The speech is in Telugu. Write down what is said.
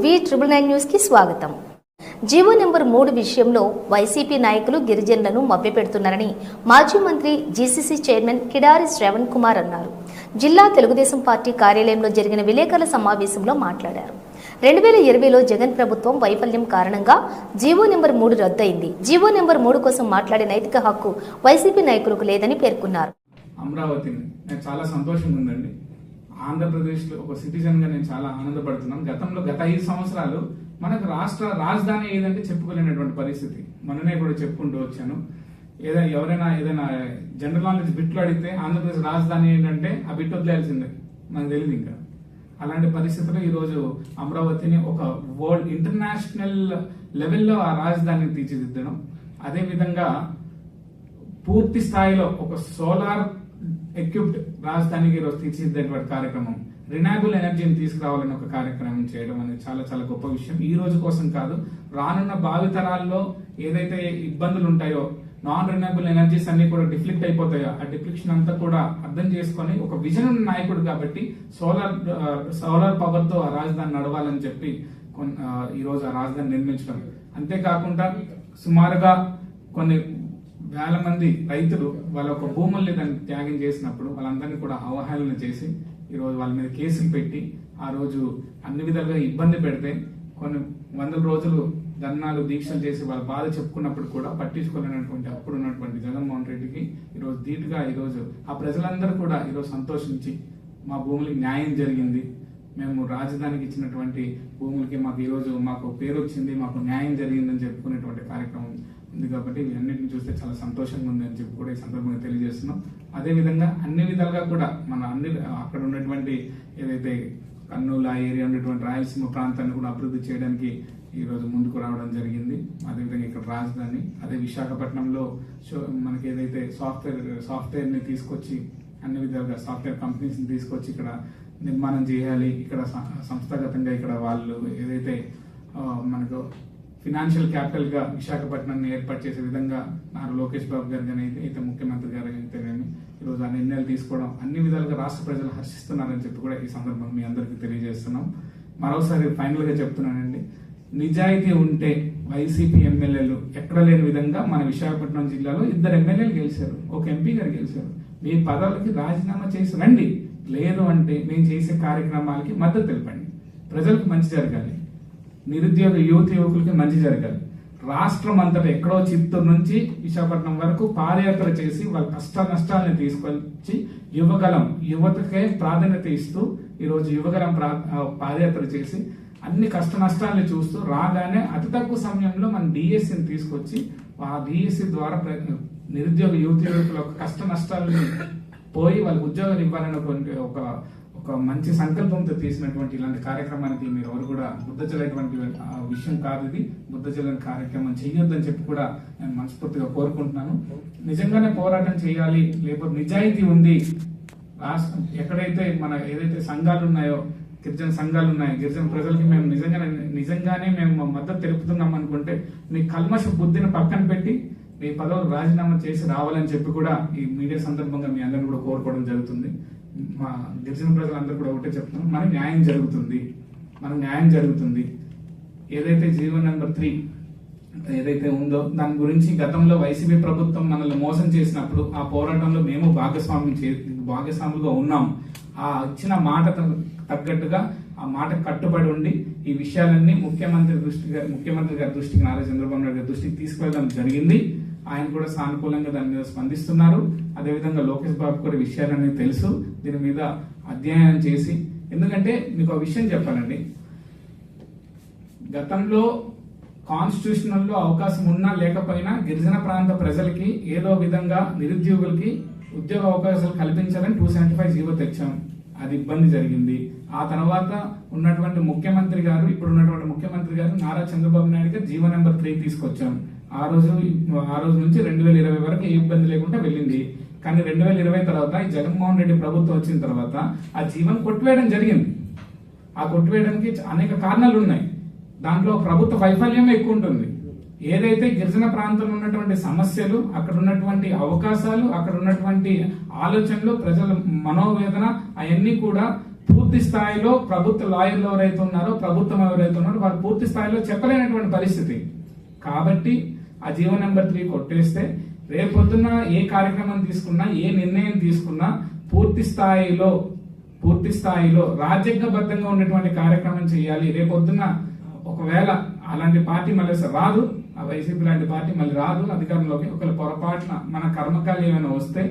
వి ట్రిపుల్ నైన్ న్యూస్కి స్వాగతం. జీవో నెంబర్ మూడు విషయంలో వైసీపీ నాయకులు గిరిజనులను మభ్యపెడుతున్నారని మాజీ మంత్రి జీసీసీ చైర్మన్ కిడారి శ్రవణ్ కుమార్ అన్నారు. జిల్లా తెలుగుదేశం పార్టీ కార్యాలయంలో జరిగిన విలేకరుల సమావేశంలో మాట్లాడారు. రెండు వేల ఇరవైలో జగన్ ప్రభుత్వం వైఫల్యం కారణంగా జీవో నెంబర్ మూడు రద్దయింది. జీవో నెంబర్ మూడు కోసం మాట్లాడే నైతిక హక్కు వైసీపీ నాయకులకు లేదని పేర్కొన్నారు. అమరావతి చాలా సంతోషంగా ఉందండి. ఆంధ్రప్రదేశ్లో ఒక సిటిజన్గా నేను చాలా ఆనందపడుతున్నాను. గతంలో గత ఐదు సంవత్సరాలు మనకు రాష్ట్ర రాజధాని ఏదంటే చెప్పుకోలేనటువంటి పరిస్థితి. మననే కూడా చెప్పుకుంటూ వచ్చాను. ఏదైనా ఎవరైనా ఏదైనా జనరల్ నాలెడ్జ్ బిట్లు అడిగితే ఆంధ్రప్రదేశ్ రాజధాని ఏంటంటే ఆ బిట్ వదిలేయాల్సిందే. మనకు తెలియదు ఇంకా. అలాంటి పరిస్థితుల్లో ఈరోజు అమరావతిని ఒక వరల్డ్ ఇంటర్నేషనల్ లెవెల్లో ఆ రాజధానిని తీర్చిదిద్దడం. అదేవిధంగా పూర్తి స్థాయిలో ఒక సోలార్ ఎక్విప్డ్ రాజధానికి ఈరోజు తీర్చిదిద్దేటువంటి కార్యక్రమం. రినైబుల్ ఎనర్జీని తీసుకురావాలని ఒక కార్యక్రమం చేయడం అనేది చాలా చాలా గొప్ప విషయం. ఈ రోజు కోసం కాదు రానున్న భావితరాల్లో ఏదైతే ఇబ్బందులు ఉంటాయో నాన్ రినైబుల్ ఎనర్జీస్ అన్ని కూడా డిఫ్లిక్ట్ అయిపోతాయో? ఆ డిఫ్లిక్షన్ అంతా కూడా అర్థం చేసుకొని ఒక విజన్ ఉన్న నాయకుడు కాబట్టి సోలార్ సోలార్ పవర్తో ఆ రాజధాని నడవాలని చెప్పి uh, ఈ రోజు ఆ రాజధాని నిర్మించడం. అంతేకాకుండా సుమారుగా కొన్ని వేల మంది రైతులు వాళ్ళ యొక్క భూముల్ని దాన్ని త్యాగం చేసినప్పుడు వాళ్ళందరినీ కూడా అవహేళన చేసి ఈరోజు వాళ్ళ మీద కేసులు పెట్టి ఆ రోజు అన్ని విధాలుగా ఇబ్బంది పెడితే కొన్ని వందల రోజులు ధర్నాలు దీక్షలు చేసి వాళ్ళ బాధ చెప్పుకున్నప్పుడు కూడా పట్టించుకోలేనటువంటి అప్పుడు ఉన్నటువంటి జగన్మోహన్ రెడ్డికి ఈరోజు ధీటుగా ఈరోజు ఆ ప్రజలందరూ కూడా ఈరోజు సంతోషించి మా భూములకి న్యాయం జరిగింది. మేము రాజధానికి ఇచ్చినటువంటి భూములకి మాకు ఈరోజు మాకు పేరు వచ్చింది మాకు న్యాయం జరిగిందని చెప్పుకునేటువంటి కార్యక్రమం ఉంది కాబట్టి ఇవన్నింటిని చూస్తే చాలా సంతోషంగా ఉంది అని చెప్పి కూడా ఈ సందర్భంగా తెలియజేస్తున్నాం. అదే విధంగా అన్ని విధాలుగా కూడా మన అన్ని అక్కడ ఉన్నటువంటి ఏదైతే కర్నూలు ఆ ఏరియా ఉన్నటువంటి రాయలసీమ ప్రాంతాన్ని కూడా అభివృద్ధి చేయడానికి ఈరోజు ముందుకు రావడం జరిగింది. అదేవిధంగా ఇక్కడ రాజధాని అదే విశాఖపట్నంలో షో- మనకి ఏదైతే సాఫ్ట్వేర్ సాఫ్ట్వేర్ని తీసుకొచ్చి అన్ని విధాలుగా సాఫ్ట్వేర్ కంపెనీస్ని తీసుకొచ్చి ఇక్కడ నిర్మాణం చేయాలి. ఇక్కడ సంస్థాగతంగా ఇక్కడ వాళ్ళు ఏదైతే మనకు ఫినాన్షియల్ క్యాపిటల్గా విశాఖపట్నాన్ని ఏర్పాటు చేసే విధంగా నారా లోకేష్ బాబు గారు కానీ అయితే ముఖ్యమంత్రి గారు ఈ ఈరోజు ఆ నిర్ణయాలు తీసుకోవడం అన్ని విధాలుగా రాష్ట్ర ప్రజలు హర్షిస్తున్నారని చెప్పి కూడా ఈ సందర్భంగా మీ అందరికీ తెలియజేస్తున్నాం. మరోసారి ఫైనల్గా చెప్తున్నానండి. నిజాయితీ ఉంటే వైసీపీ ఎమ్మెల్యేలు ఎక్కడ లేని విధంగా మన విశాఖపట్నం జిల్లాలో ఇద్దరు ఎమ్మెల్యేలు గెలిచారు ఒక ఎంపీ గారు గెలిచారు. మీ పదవులకి రాజీనామా చేసి రండి. లేదు అంటే మేము చేసే కార్యక్రమాలకి మద్దతు తెలపండి. ప్రజలకు మంచి జరగాలి. నిరుద్యోగ యువత యువకులకి మంచి జరగాలి. రాష్ట్రం అంతటా ఎక్కడో చిత్తూరు నుంచి విశాఖపట్నం వరకు పాదయాత్ర చేసి వాళ్ళ కష్ట నష్టాలను తీసుకొచ్చి యువగలం యువతకే ప్రాధాన్యత ఇస్తూ ఈరోజు యువగలం ప్రా- పాదయాత్ర చేసి అన్ని కష్ట నష్టాలను చూస్తూ రాగానే అతి తక్కువ సమయంలో మన డిఎస్సిని తీసుకొచ్చి ఆ డిఎస్సి ద్వారా నిరుద్యోగ యువత యువకుల కష్ట నష్టాలని పోయి వాళ్ళకి ఉద్యోగాలు ఇవ్వాలనేటువంటి ఒక ఒక మంచి సంకల్పంతో తీసినటువంటి ఇలాంటి కార్యక్రమానికి మీరు ఎవరు కూడా బుద్ధచలేటువంటి ఆ విషయం కాదు ఇది. బుద్ధచలని కార్యక్రమం చేయొద్దని చెప్పి కూడా నేను మనస్ఫూర్తిగా కోరుకుంటున్నాను. నిజంగానే పోరాటం చేయాలి లేకపోతే నిజాయితీ ఉంది. రాష్ట్రం ఎక్కడైతే మన ఏదైతే సంఘాలు ఉన్నాయో గిరిజన సంఘాలు ఉన్నాయి గిరిజన ప్రజలకి మేము నిజంగానే నిజంగానే మేము మా మద్దతు తెలుపుతున్నాం అనుకుంటే మీ కల్మష బుద్ధిని పక్కన పెట్టి మీ పదవులు రాజీనామా చేసి రావాలని చెప్పి కూడా ఈ మీడియా సందర్భంగా మీ అందరిని కూడా కోరుకోవడం జరుగుతుంది. మా గిరిజన ప్రజలందరూ కూడా ఒకటే చెప్తున్నాం మన న్యాయం జరుగుతుంది. మన న్యాయం జరుగుతుంది. ఏదైతే జీవో నెంబర్ త్రీ ఏదైతే ఉందో దాని గురించి గతంలో వైసీపీ ప్రభుత్వం మనల్ని మోసం చేసినప్పుడు ఆ పోరాటంలో మేము భాగస్వామ్యం చే భాగస్వాములుగా ఉన్నాం. ఆ ఇచ్చిన మాట త- తగ్గట్టుగా ఆ మాట కట్టుబడి ఉండి ఈ విషయాలన్నీ ముఖ్యమంత్రి దృష్టిగా ముఖ్యమంత్రి గారి దృష్టికి నారా చంద్రబాబు నాయుడు గారి దృష్టికి తీసుకెళ్ళడం జరిగింది. ఆయన కూడా సానుకూలంగా దాని మీద స్పందిస్తున్నారు. అదేవిధంగా లోకేష్ బాబు కూడా విషయాలన్నీ తెలుసు. దీని మీద అధ్యయనం చేసి ఎందుకంటే మీకు ఒక విషయం చెప్పానండి గతంలో కాన్స్టిట్యూషనల్లో అవకాశం ఉన్నా లేకపోయినా గిరిజన ప్రాంత ప్రజలకి ఏదో విధంగా నిరుద్యోగులకి ఉద్యోగ అవకాశాలు కల్పించాలని టూ సెవెంటీ ఫైవ్ జీవో తెచ్చాం. అది ఇబ్బంది జరిగింది. ఆ తర్వాత ఉన్నటువంటి ముఖ్యమంత్రి గారు ఇప్పుడు ఉన్నటువంటి ముఖ్యమంత్రి గారు నారా చంద్రబాబు నాయుడు గారు జీవో నెంబర్ త్రీ తీసుకొచ్చాం. ఆ రోజు ఆ రోజు నుంచి రెండు వేల ఇరవై వరకు ఏ ఇబ్బంది లేకుండా వెళ్ళింది. కానీ రెండు వేల ఇరవై తర్వాత ఈ జగన్మోహన్ రెడ్డి ప్రభుత్వం వచ్చిన తర్వాత ఆ జీవం కొట్టివేయడం జరిగింది. ఆ కొట్టివేయడానికి అనేక కారణాలు ఉన్నాయి. దాంట్లో ప్రభుత్వ వైఫల్యమే ఎక్కువ ఉంటుంది. ఏదైతే గిరిజన ప్రాంతంలో ఉన్నటువంటి సమస్యలు అక్కడ ఉన్నటువంటి అవకాశాలు అక్కడ ఉన్నటువంటి ఆలోచనలు ప్రజల మనోవేదన అవన్నీ కూడా పూర్తి స్థాయిలో ప్రభుత్వ లాయర్లు ఎవరైతే ఉన్నారో ప్రభుత్వం ఎవరైతే ఉన్నారో వారు పూర్తి స్థాయిలో చెప్పలేనటువంటి పరిస్థితి. కాబట్టి ఆ జీవో నెంబర్ త్రీ కొట్టేస్తే రేపొద్దున ఏ కార్యక్రమం తీసుకున్నా ఏ నిర్ణయం తీసుకున్నా పూర్తి స్థాయిలో పూర్తి స్థాయిలో రాజ్యాంగబద్ధంగా ఉన్నటువంటి కార్యక్రమం చేయాలి. రేపొద్దున ఒకవేళ అలాంటి పార్టీ మళ్ళీ రాదు. ఆ వైసీపీ లాంటి పార్టీ మళ్ళీ రాదు. అధికారంలోకి ఒకవేళ పొరపాటున మన కర్మకాలు ఏమైనా వస్తే